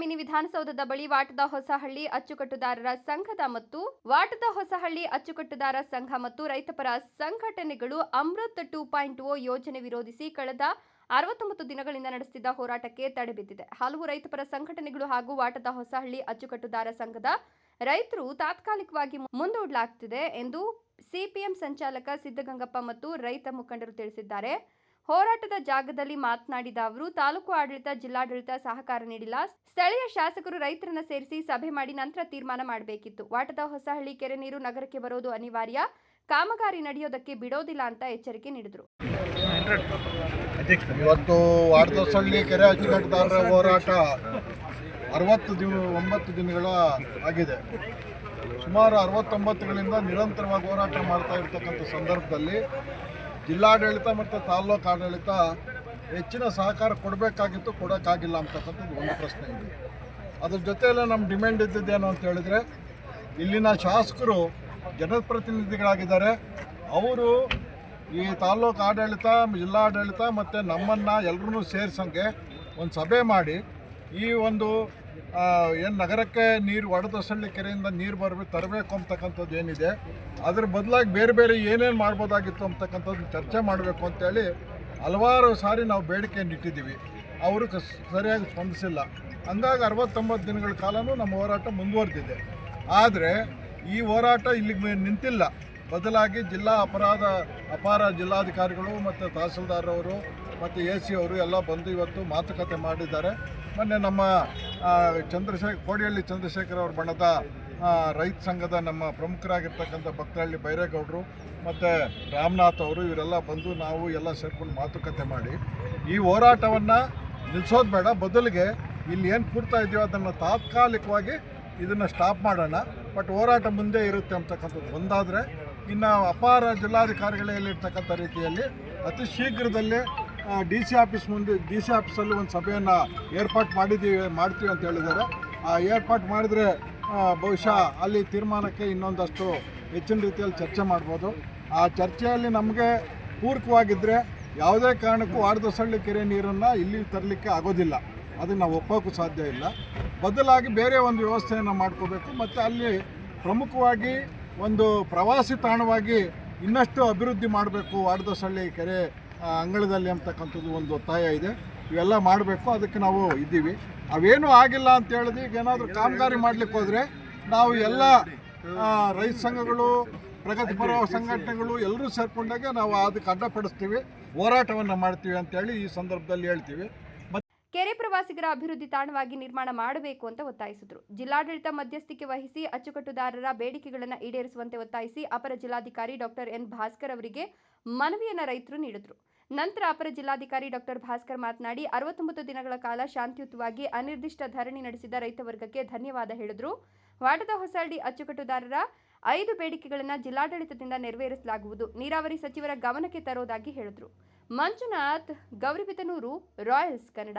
Mini ವಿಧಾನಸೌಧದ ಬಳಿ ವಾಟದ ಹೊಸಹಳ್ಳಿ ಅಚ್ಚುಕಟ್ಟುದಾರರ ಸಂಘದ ಮತ್ತು ವಾಟದ ಹೊಸಹಳ್ಳಿ ಅಚ್ಚುಕಟ್ಟುದಾರ ಸಂಘ ಮತ್ತು ರೈತಪರ ಸಂಘಟನೆಗಳು ಅಮೃತ್ ಟೂ ಪಾಯಿಂಟ್ ಓ ಯೋಜನೆ ವಿರೋಧಿಸಿ ಕಳೆದ ಅರವತ್ತೊಂಬತ್ತು ದಿನಗಳಿಂದ ನಡೆಸುತ್ತಿದ್ದ ಹೋರಾಟಕ್ಕೆ ತಡೆಬಿದ್ದಿದೆ ಹಲವು ರೈತಪರ ಸಂಘಟನೆಗಳು ಹಾಗೂ ವಾಟದ ಹೊಸಹಳ್ಳಿ ಅಚ್ಚುಕಟ್ಟುದಾರ ಸಂಘದ ರೈತರು ತಾತ್ಕಾಲಿಕವಾಗಿ ಮುಂದೂಡಲಾಗುತ್ತಿದೆ ಎಂದು ಸಿಪಿಎಂ ಸಂಚಾಲಕ ಸಿದ್ದಗಂಗಪ್ಪ ಮತ್ತು ರೈತ ಮುಖಂಡರು ತಿಳಿಸಿದ್ದಾರೆ. ಹೋರಾಟದ ಜಾಗದಲ್ಲಿ ಮಾತನಾಡಿದ ಅವರು, ತಾಲೂಕು ಆಡಳಿತ, ಜಿಲ್ಲಾಡಳಿತ ಸಹಕಾರ ನೀಡಿಲ್ಲ. ಸ್ಥಳೀಯ ಶಾಸಕರು ರೈತರನ್ನ ಸೇರಿಸಿ ಸಭೆ ಮಾಡಿ ನಂತರ ತೀರ್ಮಾನ ಮಾಡಬೇಕಿತ್ತು. ವಾಟದ ಹೊಸಹಳ್ಳಿ ಕೆರೆ ನೀರು ನಗರಕ್ಕೆ ಬರೋದು ಅನಿವಾರ್ಯ. ಕಾಮಗಾರಿ ನಡೆಯೋದಕ್ಕೆ ಬಿಡೋದಿಲ್ಲ ಅಂತ ಎಚ್ಚರಿಕೆ ನೀಡಿದರು. ಇವತ್ತು ಕೆರೆ ಹೋರಾಟ ಅರವತ್ತು ದಿನ, ಒಂಬತ್ತು ದಿನಗಳ ಆಗಿದೆ. ಸುಮಾರು ಅರವತ್ತೊಂಬತ್ತುಗಳಿಂದ ನಿರಂತರವಾಗಿ ಹೋರಾಟ ಮಾಡ್ತಾ ಇರ್ತಕ್ಕಂಥ ಸಂದರ್ಭದಲ್ಲಿ ಜಿಲ್ಲಾಡಳಿತ ಮತ್ತು ತಾಲ್ಲೂಕು ಆಡಳಿತ ಹೆಚ್ಚಿನ ಸಹಕಾರ ಕೊಡಬೇಕಾಗಿತ್ತು, ಕೊಡೋಕ್ಕಾಗಿಲ್ಲ ಅಂತಕ್ಕಂಥದ್ದು ಒಂದು ಪ್ರಶ್ನೆ ಇದೆ. ಅದ್ರ ಜೊತೆಯಲ್ಲೇ ನಮ್ಮ ಡಿಮ್ಯಾಂಡ್ ಇದ್ದಿದ್ದೇನು ಅಂತ ಹೇಳಿದರೆ, ಇಲ್ಲಿನ ಶಾಸಕರು ಜನಪ್ರತಿನಿಧಿಗಳಾಗಿದ್ದಾರೆ. ಅವರು ಈ ತಾಲ್ಲೂಕು ಆಡಳಿತ, ಜಿಲ್ಲಾಡಳಿತ ಮತ್ತು ನಮ್ಮನ್ನು ಎಲ್ಲರೂ ಸೇರಿಸಂಗೆ ಒಂದು ಸಭೆ ಮಾಡಿ ಈ ಒಂದು ಏನು ನಗರಕ್ಕೆ ನೀರು ಒಡೆದಸಳ್ಳಿ ಕೆರೆಯಿಂದ ನೀರು ಬರಬೇಕು ತರಬೇಕು ಅಂತಕ್ಕಂಥದ್ದು ಏನಿದೆ, ಅದ್ರ ಬದಲಾಗಿ ಬೇರೆ ಬೇರೆ ಏನೇನು ಮಾಡ್ಬೋದಾಗಿತ್ತು ಅಂತಕ್ಕಂಥದ್ದು ಚರ್ಚೆ ಮಾಡಬೇಕು ಅಂತೇಳಿ ಹಲವಾರು ಸಾರಿ ನಾವು ಬೇಡಿಕೆಯನ್ನು ಇಟ್ಟಿದ್ದೀವಿ. ಅವರು ಸರಿಯಾಗಿ ಸ್ಪಂದಿಸಿಲ್ಲ. ಹಂಗಾಗಿ ಅರವತ್ತೊಂಬತ್ತು ದಿನಗಳ ಕಾಲನೂ ನಮ್ಮ ಹೋರಾಟ ಮುಂದುವರೆದಿದೆ. ಆದರೆ ಈ ಹೋರಾಟ ಇಲ್ಲಿಗೆ ನಿಂತಿಲ್ಲ. ಬದಲಾಗಿ ಜಿಲ್ಲಾ ಅಪರಾಧ, ಅಪಾರ ಜಿಲ್ಲಾಧಿಕಾರಿಗಳು ಮತ್ತು ತಹಸೀಲ್ದಾರವರು ಮತ್ತು ಎ ಸಿ ಅವರು ಎಲ್ಲ ಬಂದು ಇವತ್ತು ಮಾತುಕತೆ ಮಾಡಿದ್ದಾರೆ. ಮೊನ್ನೆ ನಮ್ಮ ಚಂದ್ರಶೇಖರ್, ಕೋಡಿಹಳ್ಳಿ ಚಂದ್ರಶೇಖರ್ ಅವ್ರ ಬಣದ ರೈತ ಸಂಘದ ನಮ್ಮ ಪ್ರಮುಖರಾಗಿರ್ತಕ್ಕಂಥ ಭಕ್ತಹಳ್ಳಿ ಬೈರೇಗೌಡರು ಮತ್ತು ರಾಮನಾಥ್ ಅವರು ಇವರೆಲ್ಲ ಬಂದು ನಾವು ಎಲ್ಲ ಸೇರ್ಕೊಂಡು ಮಾತುಕತೆ ಮಾಡಿ. ಈ ಹೋರಾಟವನ್ನು ನಿಲ್ಲಿಸೋದು ಬೇಡ. ಬದಲಿಗೆ ಇಲ್ಲಿ ಏನು ಕೂರ್ತಾ ಇದೆಯೋ ಅದನ್ನು ತಾತ್ಕಾಲಿಕವಾಗಿ ಇದನ್ನು ಸ್ಟಾಪ್ ಮಾಡೋಣ. ಬಟ್ ಹೋರಾಟ ಮುಂದೆ ಇರುತ್ತೆ ಅಂತಕ್ಕಂಥದ್ದು ಒಂದಾದರೆ, ಇನ್ನು ಅಪಾರ ಜಿಲ್ಲಾಧಿಕಾರಿಗಳಲ್ಲಿರ್ತಕ್ಕಂಥ ರೀತಿಯಲ್ಲಿ ಅತಿ ಶೀಘ್ರದಲ್ಲೇ ಡಿ ಸಿ ಆಫೀಸ್ ಮುಂದೆ, ಡಿ ಸಿ ಆಫೀಸಲ್ಲಿ ಒಂದು ಸಭೆಯನ್ನು ಏರ್ಪಾಟ್ ಮಾಡಿದ್ದೀವಿ ಮಾಡ್ತೀವಿ ಅಂತ ಹೇಳಿದ್ದಾರೆ. ಆ, ಏರ್ಪಾಟ್ ಮಾಡಿದರೆ ಬಹುಶಃ ಅಲ್ಲಿ ತೀರ್ಮಾನಕ್ಕೆ ಇನ್ನೊಂದಷ್ಟು ಹೆಚ್ಚಿನ ರೀತಿಯಲ್ಲಿ ಚರ್ಚೆ ಮಾಡ್ಬೋದು. ಆ ಚರ್ಚೆಯಲ್ಲಿ ನಮಗೆ ಪೂರಕವಾಗಿದ್ದರೆ ಯಾವುದೇ ಕಾರಣಕ್ಕೂ ವಾರದಸಳ್ಳಿ ಕೆರೆ ನೀರನ್ನು ಇಲ್ಲಿ ತರಲಿಕ್ಕೆ ಆಗೋದಿಲ್ಲ. ಅದನ್ನು ನಾವು ಒಪ್ಪೋಕ್ಕೂ ಸಾಧ್ಯ ಇಲ್ಲ. ಬದಲಾಗಿ ಬೇರೆ ಒಂದು ವ್ಯವಸ್ಥೆಯನ್ನು ಮಾಡ್ಕೋಬೇಕು. ಮತ್ತು ಅಲ್ಲಿ ಪ್ರಮುಖವಾಗಿ ಒಂದು ಪ್ರವಾಸಿ ತಾಣವಾಗಿ ಇನ್ನಷ್ಟು ಅಭಿವೃದ್ಧಿ ಮಾಡಬೇಕು ವಾಡದಸಳ್ಳಿ ಕೆರೆ ಅಂಗಳದಲ್ಲಿ ಅಂತಕ್ಕಂಥದ್ದು ಒಂದು ಒತ್ತಾಯ ಇದೆ. ಇವೆಲ್ಲ ಮಾಡಬೇಕು, ಅದಕ್ಕೆ ನಾವು ಇದ್ದೀವಿ. ಅವೇನೂ ಆಗಿಲ್ಲ ಅಂತ ಹೇಳಿದ್ರೆ ಈಗ ಏನಾದರೂ ಕಾಮಗಾರಿ ಮಾಡಲಿಕ್ಕೆ ಹೋದರೆ ನಾವು ಎಲ್ಲ ರೈತ ಸಂಘಗಳು ಪ್ರಗತಿಪರ ಸಂಘಟನೆಗಳು ಎಲ್ಲರೂ ಸೇರಿಕೊಂಡಾಗ ನಾವು ಅದಕ್ಕೆ ಅಡ್ಡಪಡಿಸ್ತೀವಿ ಹೋರಾಟವನ್ನು ಮಾಡ್ತೀವಿ ಅಂತೇಳಿ ಈ ಸಂದರ್ಭದಲ್ಲಿ ಹೇಳ್ತೀವಿ. ಕೆರೆ ಪ್ರವಾಸಿಗರ ಅಭಿವೃದ್ಧಿ ತಾಣವಾಗಿ ನಿರ್ಮಾಣ ಮಾಡಬೇಕು ಅಂತ ಒತ್ತಾಯಿಸಿದರು. ಜಿಲ್ಲಾಡಳಿತ ಮಧ್ಯಸ್ಥಿಕೆ ವಹಿಸಿ ಅಚ್ಚುಕಟ್ಟುದಾರರ ಬೇಡಿಕೆಗಳನ್ನು ಈಡೇರಿಸುವಂತೆ ಒತ್ತಾಯಿಸಿ ಅಪರ ಜಿಲ್ಲಾಧಿಕಾರಿ ಡಾಕ್ಟರ್ ಎನ್ ಭಾಸ್ಕರ್ ಅವರಿಗೆ ಮನವಿಯನ್ನು ರೈತರು ನೀಡಿದರು. ನಂತರ ಅಪರ ಜಿಲ್ಲಾಧಿಕಾರಿ ಡಾಕ್ಟರ್ ಭಾಸ್ಕರ್ ಮಾತನಾಡಿ, ಅರವತ್ತೊಂಬತ್ತು ದಿನಗಳ ಕಾಲ ಶಾಂತಿಯುತವಾಗಿ ಅನಿರ್ದಿಷ್ಟ ಧರಣಿ ನಡೆಸಿದ ರೈತ ವರ್ಗಕ್ಕೆ ಧನ್ಯವಾದ ಹೇಳಿದರು. ವಾಟದ ಹೊಸಳ್ಳಿ ಅಚ್ಚುಕಟ್ಟುದಾರರ ಐದು ಬೇಡಿಕೆಗಳನ್ನು ಜಿಲ್ಲಾಡಳಿತದಿಂದ ನೆರವೇರಿಸಲಾಗುವುದು. ನೀರಾವರಿ ಸಚಿವರ ಗಮನಕ್ಕೆ ತರೋದಾಗಿ ಹೇಳಿದರು. ಮಂಜುನಾಥ್, ಗೌರಿಬಿದನೂರು, ರಾಯಲ್ಸ್ ಕನ್ನಡ.